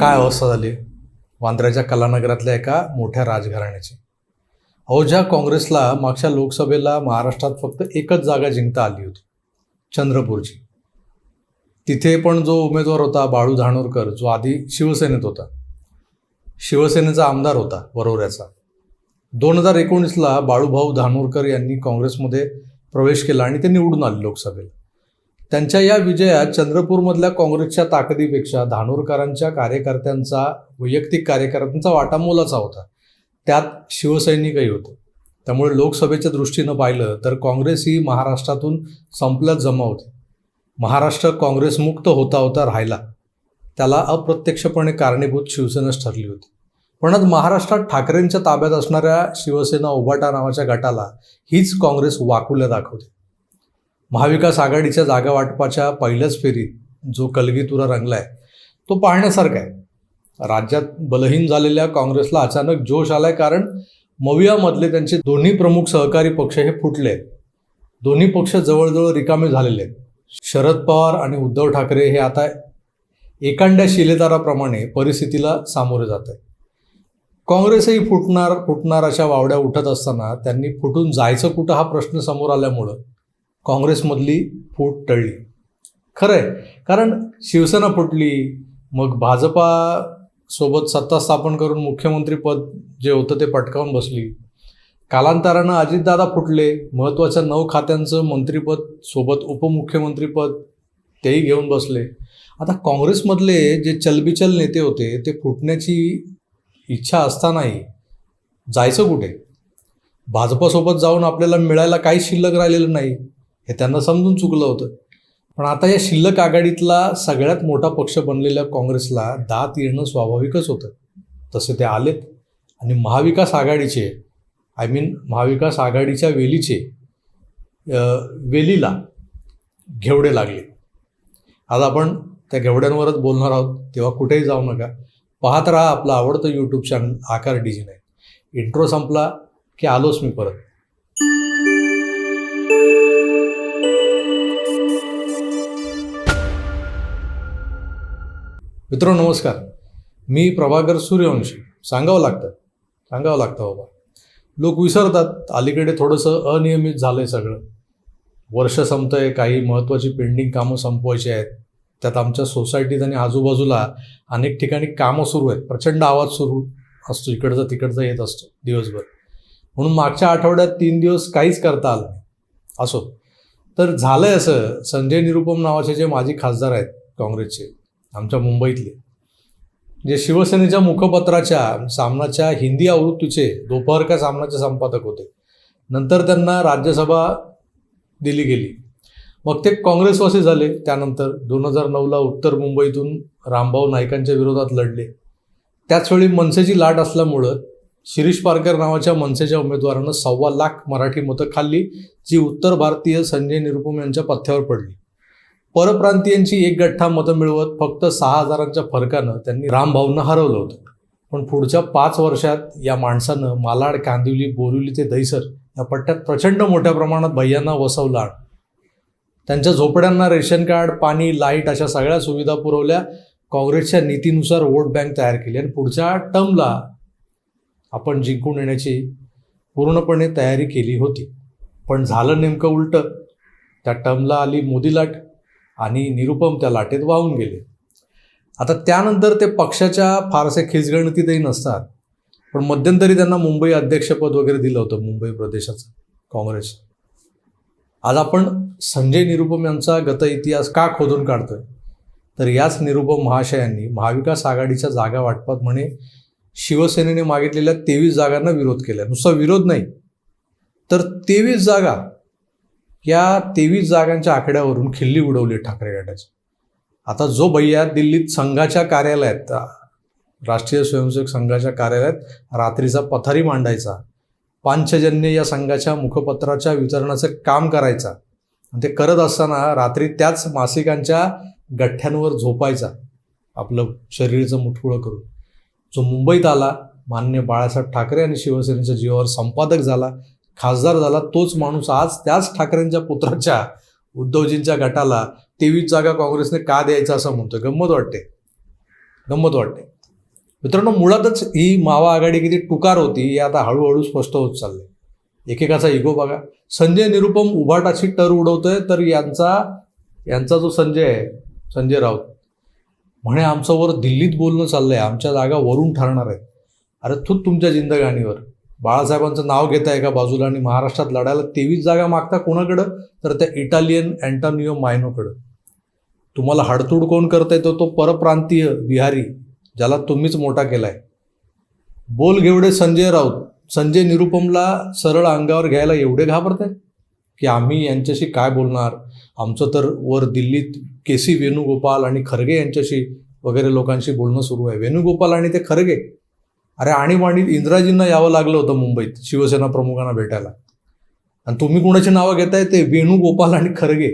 काय अवस्था झाली? वांद्र्याच्या कलानगरातल्या एका मोठ्या राजघराण्याची. अहो ज्या काँग्रेसला मागच्या लोकसभेला महाराष्ट्रात फक्त एकच जागा जिंकता आली होती चंद्रपूरची. तिथे पण जो उमेदवार होता बाळू धानोरकर जो आधी शिवसेनेत होता. शिवसेनेचा आमदार होता वरोऱ्याचा. दोन हजार एकोणीसला बाळूभाऊ धानोरकर यांनी काँग्रेसमध्ये प्रवेश केला आणि ते निवडून आले लोकसभेला. त्यांच्या या विजयात चंद्रपूरमधल्या काँग्रेसच्या ताकदीपेक्षा धानोरकरांच्या कार्यकर्त्यांचा वैयक्तिक कार्यकर्त्यांचा वाटा मोलाचा होता. त्यात शिवसैनिकही होते. त्यामुळे लोकसभेच्या दृष्टीनं पाहिलं तर काँग्रेस ही महाराष्ट्रातून संपल्यात जमा होती. महाराष्ट्र काँग्रेसमुक्त होता होता राहिला. त्याला अप्रत्यक्षपणे कारणीभूत शिवसेनाच ठरली होती. पण आज महाराष्ट्रात ठाकरेंच्या ताब्यात असणाऱ्या शिवसेना उभाटा नावाच्या गटाला हीच काँग्रेस वाकुल्या दाखवते. महाविकास आघाडीच्या जागा वाटपाच्या पहिल्याच फेरीत जो कलगीतुरा रंगला आहे तो पाहण्यासारखा आहे. राज्यात बलहीन झालेल्या काँग्रेसला अचानक जोश आलाय कारण मवियामधले त्यांचे दोन्ही प्रमुख सहकारी पक्ष हे फुटले आहेत. दोन्ही पक्ष जवळजवळ रिकामे झालेले आहेत. शरद पवार आणि उद्धव ठाकरे हे आता एकांड्या शिलेदाराप्रमाणे परिस्थितीला सामोरे जात आहे काँग्रेसही फुटणार फुटणार अशा वावड्या उठत असताना त्यांनी फुटून जायचं कुठं हा प्रश्न समोर आल्यामुळं काँग्रेसमधली फूट टळली. खरं आहे कारण शिवसेना फुटली मग भाजपा सोबत सत्ता स्थापन करून मुख्यमंत्रीपद जे होतं ते पटकावून बसली. कालांतरानं अजितदादा फुटले महत्त्वाच्या नऊ खात्यांचं मंत्रीपद सोबत उपमुख्यमंत्रीपद तेही घेऊन बसले. आता काँग्रेसमधले जे चलबिचल नेते होते ते फुटण्याची इच्छा असतानाही जायचं कुठे? भाजपसोबत जाऊन आपल्याला मिळायला काही शिल्लक राहिलेलं नाही. हे त्यांना समजून चुकलं होतं. पण आता या शिल्लक आघाडीतला सगळ्यात मोठा पक्ष बनलेल्या काँग्रेसला दात येणं स्वाभाविकच होतं. तसे ते आलेत. आणि महाविकास आघाडीचे आय मीन महाविकास आघाडीच्या वेलीचे वेलीला घेवडे लागले. आज आपण त्या घेवड्यांवरच बोलणार आहोत. तेव्हा कुठेही जाऊ नका. पाहत राहा आपलं आवडतं यूट्यूब चॅनल आकार डिजी आहे इंट्रो संपला की आलोच मी परत. मित्र नमस्कार. मी प्रभाकर सूर्यवंशी. सांगावं लागतं. सांगावं लागतं बाबा. लोक विसरतात. अलीकडे थोडंसं अनियमित झालं आहे सगळं. वर्ष संपतंय. काही महत्त्वाची पेंडिंग कामं संपवायची आहेत. त्यात आमच्या सोसायटीत आणि आजूबाजूला अनेक ठिकाणी कामं सुरू आहेत. प्रचंड आवाज सुरू असतो. इकडचा तिकडचा येत असतो. दिवसभर. म्हणून मागच्या आठवड्यात तीन दिवस काहीच करता आलं नाही. असो. तर झालंय असं संजय निरुपम नावाचे जे माजी खासदार आहेत काँग्रेसचे. आमच्या मुंबईतले. जे शिवसेनेच्या मुखपत्राच्या सामनाच्या हिंदी आवृत्तीचे दोपहर का सामनाचे संपादक होते. नंतर त्यांना राज्यसभा दिली गेली. मग ते काँग्रेसवासी झाले. त्यानंतर दोन हजार नऊला उत्तर मुंबईतून रामभाऊ नाईकांच्या विरोधात लढले. त्याचवेळी मनसेची लाट असल्यामुळं शिरीष पारकर नावाच्या मनसेच्या उमेदवारानं सव्वा लाख मराठी मतं खाल्ली जी उत्तर भारतीय संजय निरुपम यांच्या पथ्यावर पडली. परप्रांतीयांची एक गठ्ठा मतं मिळवत फक्त सहा हजारांच्या फरकानं त्यांनी रामभाऊंना हरवलं होतं. पण पुढच्या पाच वर्षात या माणसानं मालाड कांदिवली बोरिवली ते दहिसर या पट्ट्यात प्रचंड मोठ्या प्रमाणात भैयांना वसवला त्यांच्या झोपड्यांना रेशन कार्ड पाणी लाइट अशा सगळ्या सुविधा पुरवल्या. काँग्रेसच्या नीतीनुसार वोट बँक तयार केली आणि पुढच्या टर्मला आपण जिंकून येण्याची पूर्णपणे तयारी केली होती. पण झालं नेमकं उलटं. त्या टर्मला आली मोदी लाट आणि निरुपम त्या लाटेत वाहून गेले. आता त्यानंतर ते पक्षाच्या फारसे खिचगणतीतही नसतात. पण मध्यंतरी त्यांना मुंबई अध्यक्षपद वगैरे दिलं होतं मुंबई प्रदेशाचं काँग्रेस. आज आपण संजय निरुपम यांचा गत इतिहास का खोदून काढतोय? तर याच निरुपम महाशयांनी महाविकास आघाडीच्या जागा वाटपात म्हणे शिवसेनेने मागितलेल्या तेवीस जागांना विरोध केला नुसता विरोध नाही. तर तेवीस जागा या तेवीस जागांच्या आकड्यावरून खिल्ली उडवली ठाकरे गटाची. आता जो भैया दिल्लीत संघाच्या कार्यालयात राष्ट्रीय स्वयंसेवक संघाच्या कार्यालयात रात्रीचा पथारी मांडायचा पांचजन्य या संघाच्या मुखपत्राच्या वितरणाचं काम करायचा आणि ते करत असताना रात्री त्याच मासिकांच्या गठ्ठ्यांवर झोपायचा आपलं शरीराचं मुठकुळं करून. जो मुंबईत आला मान्य बाळासाहेब ठाकरे आणि शिवसेनेच्या जीवावर संपादक झाला खासदार झाला तोच माणूस आज त्याच ठाकरेंच्या पुत्राच्या उद्धवजींच्या गटाला तेवीस जागा काँग्रेसने का द्यायचा असं म्हणतोय? गंमत वाटते. गंमत वाटते. मित्रांनो मुळातच ही मावा आघाडी किती टुकार होती हे आता हळूहळू स्पष्ट होत चाललंय. एकेकाचा इगो बघा. संजय निरुपम उभाटाची टर उडवतोय तर यांचा यांचा जो संजय आहे संजय राऊत म्हणे आमचं वर दिल्लीत बोलणं चाललंय आमच्या जागा वरून ठरणार आहेत. अरे थूत तुमच्या जिंदगाणीवर. बाळासाहेबांचं नाव घेता एका बाजूला आणि महाराष्ट्रात लढायला तेवीस जागा मागता कोणाकडं? तर त्या इटालियन अँटोनिओ मायनोकडं. तुम्हाला हडतूड कोण करता तो तो परप्रांतीय बिहारी ज्याला तुम्हीच मोठा केलाय. बोल घेवडे संजय राऊत. संजय निरुपमला सरळ अंगावर घ्यायला एवढे घाबरताय? की आम्ही यांच्याशी काय बोलणार? आमचं तर वर दिल्लीत के सी वेणुगोपाल आणि खरगे यांच्याशी वगैरे लोकांशी बोलणं सुरू आहे. वेणुगोपाल आणि ते खरगे अरे आणीबाणीत इंदिराजींना यावं लागलं होतं मुंबईत शिवसेना प्रमुखांना भेटायला. आणि तुम्ही कुणाची नावं घेताय ते वेणुगोपाल आणि खरगे.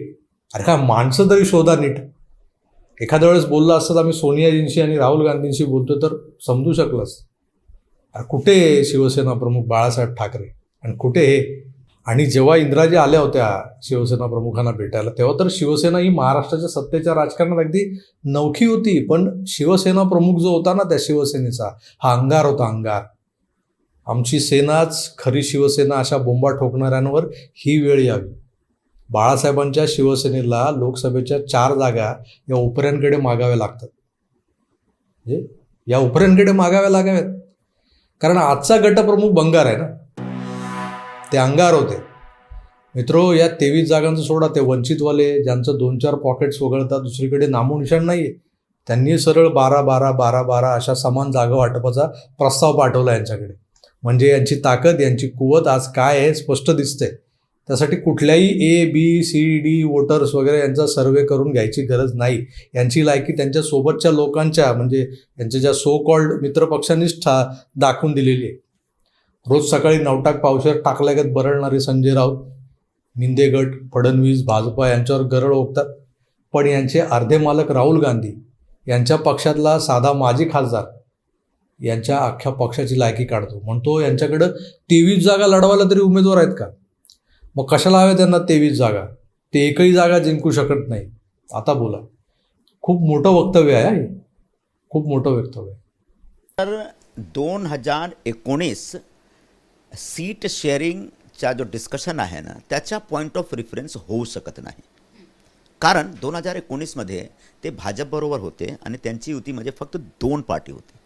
अरे काय माणसं तरी शोधा नीट. एखाद्या वेळेस बोललं असतात आम्ही सोनियाजींशी आणि राहुल गांधींशी बोलतो तर समजू शकलं अरे कुठे आहे शिवसेना प्रमुख बाळासाहेब ठाकरे? आणि कुठे हे आणि जेव्हा इंदिराजी आल्या होत्या शिवसेना प्रमुखांना भेटायला तेव्हा तर शिवसेना ही महाराष्ट्राच्या सत्तेच्या राजकारणात अगदी नवखी होती. पण शिवसेना प्रमुख जो होता ना त्या शिवसेनेचा हा अंगार होता अंगार. आमची सेनाच खरी शिवसेना अशा बोंबा ठोकणाऱ्यांवर ही वेळ यावी. बाळासाहेबांच्या शिवसेनेला लोकसभेच्या चार जागा या उपऱ्यांकडे मागाव्या लागतात. म्हणजे या उपऱ्यांकडे मागाव्या लागाव्यात. कारण आजचा गटप्रमुख बंगार आहे ना. ते अंगार होते. मित्रो या तेवीस जागांचं सोडा. ते वंचितवाले ज्यांचं दोन चार पॉकेट्स वगळता दुसरीकडे नामोनिशाण नाही आहे त्यांनी सरळ बारा बारा बारा बारा अशा समान जागा वाटपाचा प्रस्ताव पाठवला यांच्याकडे. म्हणजे यांची ताकद यांची कुवत आज काय आहे स्पष्ट दिसते त्यासाठी कुठल्याही A B C D voters वगैरे यांचा सर्वे करून घ्यायची गरज नाही. यांची लायकी त्यांच्या सोबतच्या लोकांच्या म्हणजे यांच्या ज्या सो कॉल्ड मित्रपक्षांनीच ठा दाखवून दिलेली आहे. रोज सकाळी नवटाक पावशेर टाकल्यागत बरळणारे संजय राऊत निंदेगट फडणवीस भाजपा यांच्यावर गरळ ओकतात. पण यांचे अर्धे मालक राहुल गांधी यांच्या पक्षातला साधा माजी खासदार यांच्या अख्ख्या पक्षाची लायकी काढतो. म्हणतो यांच्याकडं तेवीस जागा लढवायला तरी उमेदवार आहेत का? मग कशाला हव्या त्यांना तेवीस जागा? ते एकही जागा जिंकू शकत नाही. आता बोला. खूप मोठं वक्तव्य आहे खूप मोठं वक्तव्य आहे. तर दोन हजार एकोणीस सीट शेअरिंगचा जो डिस्कशन आहे ना त्याच्या पॉईंट ऑफ रेफरन्स होऊ शकत नाही. कारण दोन हजार एकोणीसमध्ये ते भाजपबरोबर होते आणि त्यांची युती म्हणजे फक्त दोन पार्टी होती.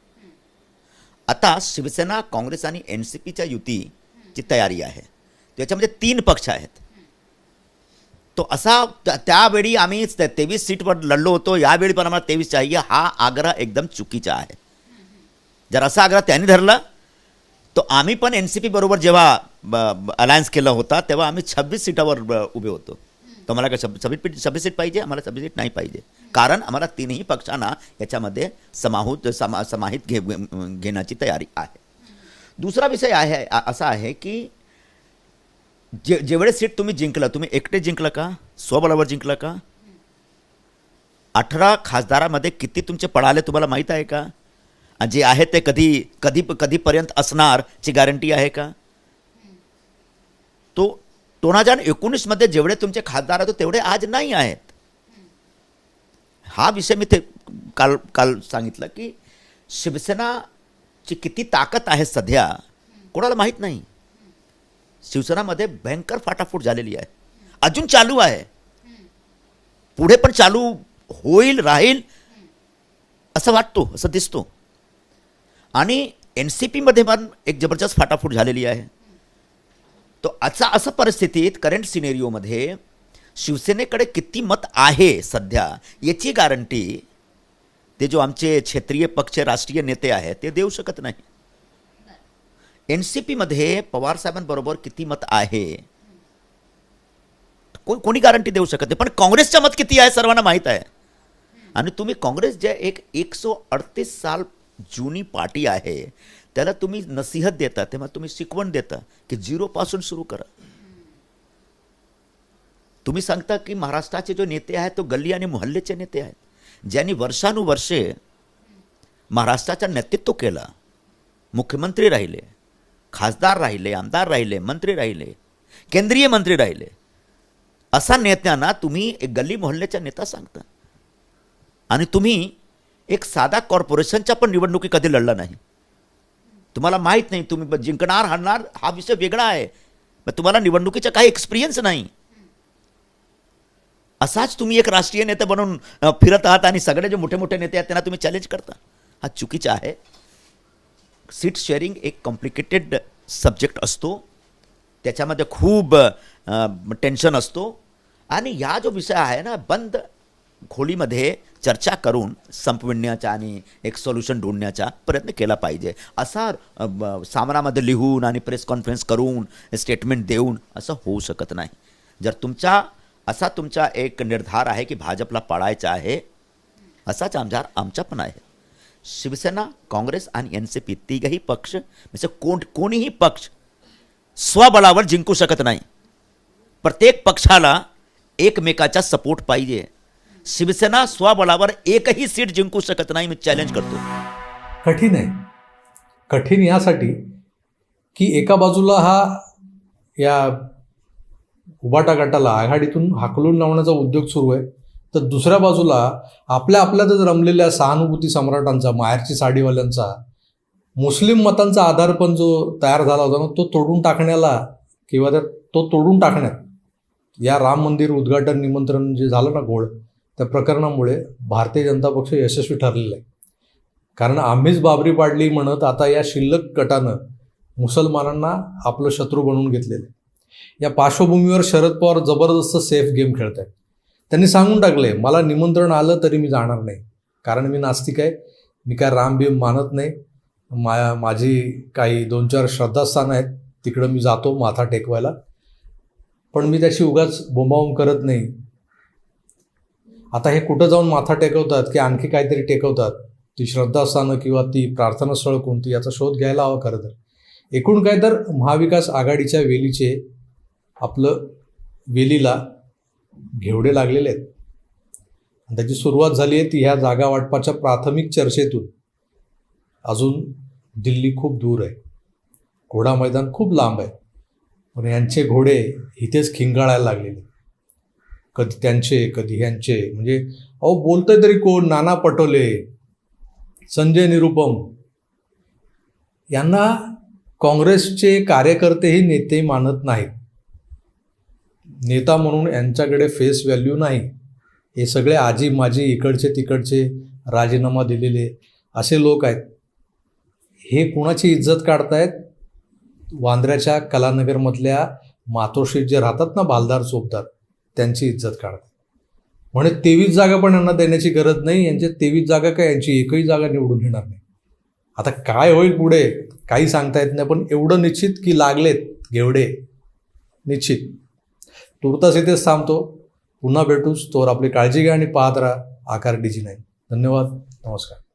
आता शिवसेना काँग्रेस आणि एन सी पीच्या युतीची तयारी आहे. त्याच्यामध्ये तीन पक्ष आहेत. तो असा त्यावेळी आम्ही तेवीस सीटवर लढलो होतो यावेळी पण आम्हाला तेवीस चाहिए हा आग्रह एकदम चुकीचा आहे. जर असा आग्रह त्यांनी धरला तो आम्ही पण एन सी पी बरोबर जेव्हा अलायन्स केला होता तेव्हा आम्ही छब्बीस सीटावर उभे होतो. तर मला काय छब्बीस छब्बीस पीठ छब्बीस सीट पाहिजे आम्हाला छब्बीस सीट नाही पाहिजे. कारण आम्हाला तीनही पक्षांना याच्यामध्ये समाहूत समा समाहित घे घेण्याची तयारी आहे. दुसरा विषय आहे असा आहे की जे जेवढे सीट तुम्ही जिंकलं तुम्ही एकटे जिंकलं का? स्वबळावर जिंकलं का? अठरा खासदारामध्ये किती तुमचे पळाले तुम्हाला माहीत आहे का? जे आहे ते कधी कधी कधीपर्यंत असणारची गॅरंटी आहे का? तो दोन हजार एकोणीसमध्ये जेवढे तुमचे खासदार आहेत तेवढे आज नाही आहेत. हा विषय मी ते काल काल सांगितलं की शिवसेनाची किती ताकद आहे सध्या कोणाला माहीत नाही. शिवसेनामध्ये भयंकर फाटाफूट झालेली आहे. अजून चालू आहे. पुढे पण चालू होईल राहील असं वाटतो असं दिसतो. आणि एन सी पीमध्ये पण एक जबरदस्त फाटाफूट झालेली आहे. तो असा असं परिस्थितीत करंट सिनेरिओमध्ये शिवसेनेकडे किती मत आहे सध्या याची गॅरंटी ते जो आमचे क्षेत्रीय पक्ष राष्ट्रीय नेते आहेत ते देऊ शकत नाही. एन सी पीमध्ये पवारसाहेबांबरोबर किती मत आहे? कोण कोणी गॅरंटी देऊ शकत नाही. पण काँग्रेसचं मत किती आहे सर्वांना माहीत आहे. आणि तुम्ही काँग्रेस जे एक एकशे अडतीस साल जुनी पार्टी आहे त्याला तुम्ही नसीहत देता तेव्हा तुम्ही शिकवण देता की झिरोपासून सुरू करा. तुम्ही सांगता की महाराष्ट्राचे जो नेते आहेत तो गल्ली आणि मोहल्लेचे नेते आहेत. ज्यांनी वर्षानुवर्षे महाराष्ट्राचं नेतृत्व केलं मुख्यमंत्री राहिले खासदार राहिले आमदार राहिले मंत्री राहिले केंद्रीय मंत्री राहिले असा नेत्यांना तुम्ही एक गल्ली मोहल्ल्याचा नेता सांगता. आणि तुम्ही एक साधा कॉर्पोरेशनच्या पण निवडणुकी कधी लढला नाही. तुम्हाला माहीत नाही तुम्ही जिंकणार हरणार हा विषय वेगळा आहे. मग तुम्हाला निवडणुकीचा काही एक्सपिरियन्स नाही. असाच तुम्ही एक राष्ट्रीय नेते बनून फिरत आहात आणि सगळे जे मोठे मोठे नेते आहेत त्यांना तुम्ही चॅलेंज करता. हा चुकीचा आहे. सीट शेअरिंग एक कॉम्प्लिकेटेड सब्जेक्ट असतो. त्याच्यामध्ये खूप टेन्शन असतो. आणि या जो विषय आहे ना बंद खोलीमध्ये चर्चा करून संपविण्याचा आणि एक सोल्युशन ढूंढण्याचा प्रयत्न केला पाहिजे. असा सामनामध्ये लिहून आणि प्रेस कॉन्फरन्स करून स्टेटमेंट देऊन असं होऊ शकत नाही. जर तुमचा असा तुमचा एक निर्धार आहे की भाजपला पाळायचा आहे असाच आमदार आमचा पण आहे. शिवसेना काँग्रेस आणि एन सी पी तिघही पक्ष म्हणजे कोण कोणीही पक्ष स्वबळावर जिंकू शकत नाही. प्रत्येक पक्षाला एकमेकाचा सपोर्ट पाहिजे. शिवसेना स्वबळावर एकही सीट जिंकू शकत नाही मी चॅलेंज करतो. कठीण आहे. कठीण यासाठी की एका बाजूला हा या उबाटा गटाला आघाडीतून हाकलून लावण्याचा उद्योग सुरू आहे तर दुसऱ्या बाजूला आपल्या आपल्यातच रमलेल्या सहानुभूती सम्राटांचा माहेरची साडीवाल्यांचा मुस्लिम मतांचा आधार पण जो तयार झाला होता ना तो तोडून टाकण्याला किंवा त्या तो तोडून टाकण्यात या राम मंदिर उद्घाटन निमंत्रण जे झालं ना गोड त्या प्रकरणामुळे भारतीय जनता पक्ष यशस्वी ठरलेला आहे. कारण आम्हीच बाबरी पाडली म्हणत आता या शिल्लक गटानं मुसलमानांना आपलं शत्रू बनवून घेतलेलं आहे. या पार्श्वभूमीवर शरद पवार जबरदस्त सेफ गेम खेळत आहेत त्यांनी सांगून टाकले मला निमंत्रण आलं तरी मी जाणार नाही. कारण मी नास्तिक आहे. मी काय रामभीम मानत नाही. मा माझी काही दोन चार श्रद्धास्थानं आहेत. तिकडं मी जातो माथा टेकवायला. पण मी त्याची उगाच बोंबावून करत नाही. आता हे कुठं जाऊन माथा टेकवतात की आणखी काहीतरी टेकवतात? ती श्रद्धास्थानं किंवा ती प्रार्थनास्थळ कोणती याचा शोध घ्यायला हवा खरं तर. एकूण काय तर महाविकास आघाडीच्या वेलीचे आपलं वेलीला घेवडे लागलेले आहेत. आणि त्याची सुरुवात झाली आहे ती ह्या जागा वाटपाच्या प्राथमिक चर्चेतून. अजून दिल्ली खूप दूर आहे. घोडा मैदान खूप लांब आहे. पण यांचे घोडे इथेच खिंगाळायला लागलेले कधी त्यांचे कधी ह्यांचे. म्हणजे अहो बोलतंय तरी कोण? नाना पटोले संजय निरुपम. यांना काँग्रेसचे कार्यकर्तेही नेते मानत नाहीत. नेता म्हणून यांच्याकडे फेस व्हॅल्यू नाही. हे सगळे आजी माजी इकडचे तिकडचे राजीनामा दिलेले असे लोक आहेत. हे कुणाची इज्जत काढतायत? वांद्र्याच्या कलानगरमधल्या मातोश्रीत जे राहतात ना बालदार चोपदार? त्यांची इज्जत काढतात. म्हणे तेवीस जागा पण यांना देण्याची गरज नाही यांच्या तेवीस जागा काय? यांची एकही जागा निवडून येणार नाही. आता काय होईल पुढे? काही सांगता येत नाही पण एवढं निश्चित की लागलेत घेवडे निश्चित. तुर्तास इथेच थांबतो. पुन्हा भेटूच. तोवर आपली काळजी घ्या आणि पाहत राहा. आकार डीजी नाही धन्यवाद. नमस्कार.